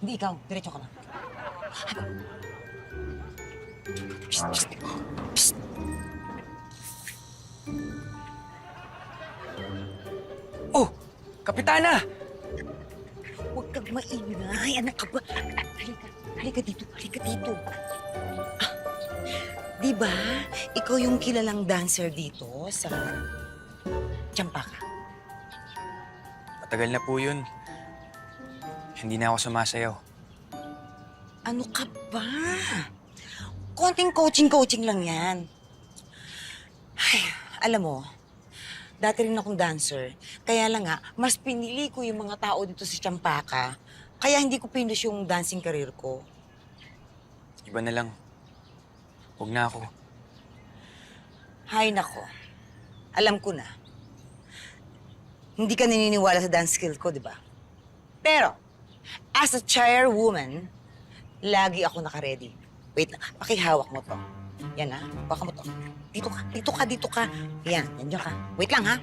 Hindi ikaw. Diretso ka na. Psst, psst, psst. Oh, Kapitana! Huwag kang maingay. Anak ka ba? Halika. Halika dito. Halika dito. Ah, di ba, ikaw yung kilalang dancer dito sa Champaka? Matagal na po yun. Hindi na ako sumasayaw. Ano ka ba? Konting coaching-coaching lang yan. Ay, alam mo, dati rin akong dancer. Kaya lang nga, mas pinili ko yung mga tao dito sa Champaka. Kaya hindi ko pinush yung dancing career ko. Iba na lang. Huwag na ako. Hay nako. Alam ko na. Hindi ka naniniwala sa dance skill ko, di ba? Pero, as a chairwoman, lagi ako nakaredy. Wait pakihawak mo to. Yan ha, baka mo to. Dito ka, dito ka, dito ka. Yan, nandiyan ka. Wait lang ha.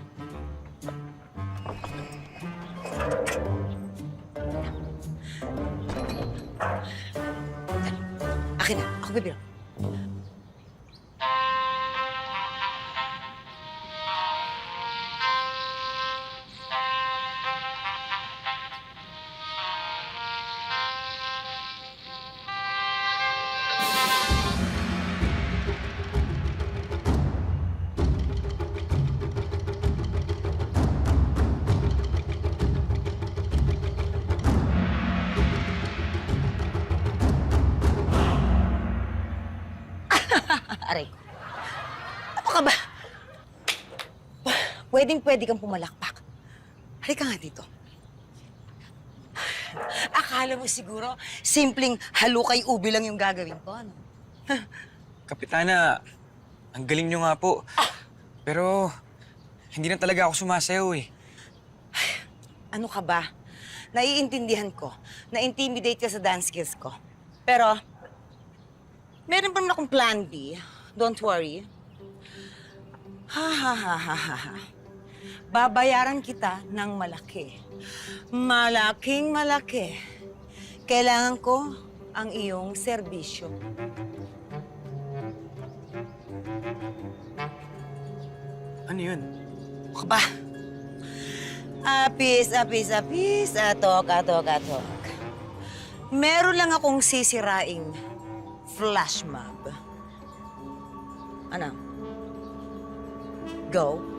Akin na, ako bibiro. Ko. Ano ka ba? Pwedeng pwede kang pumalakpak. Halika nga dito. Akala mo siguro, simpleng halukay ubi lang yung gagawin ko, ano? Kapitana, ang galing nyo nga po. Pero, hindi na talaga ako sumasayaw eh. Ano ka ba? Naiintindihan ko. Na-intimidate ka sa dance skills ko. Pero, meron pa naman akong plan B. Don't worry. Ha ha ha ha ha ha. Babayaran kita ng malaki. Malaking malaki. Kailangan ko ang iyong serbisyo. Ano yun? Ka ba? Apis, apis, apis, atok, atok, atok. Meron lang akong sisiraing flash mob. Ano? Go.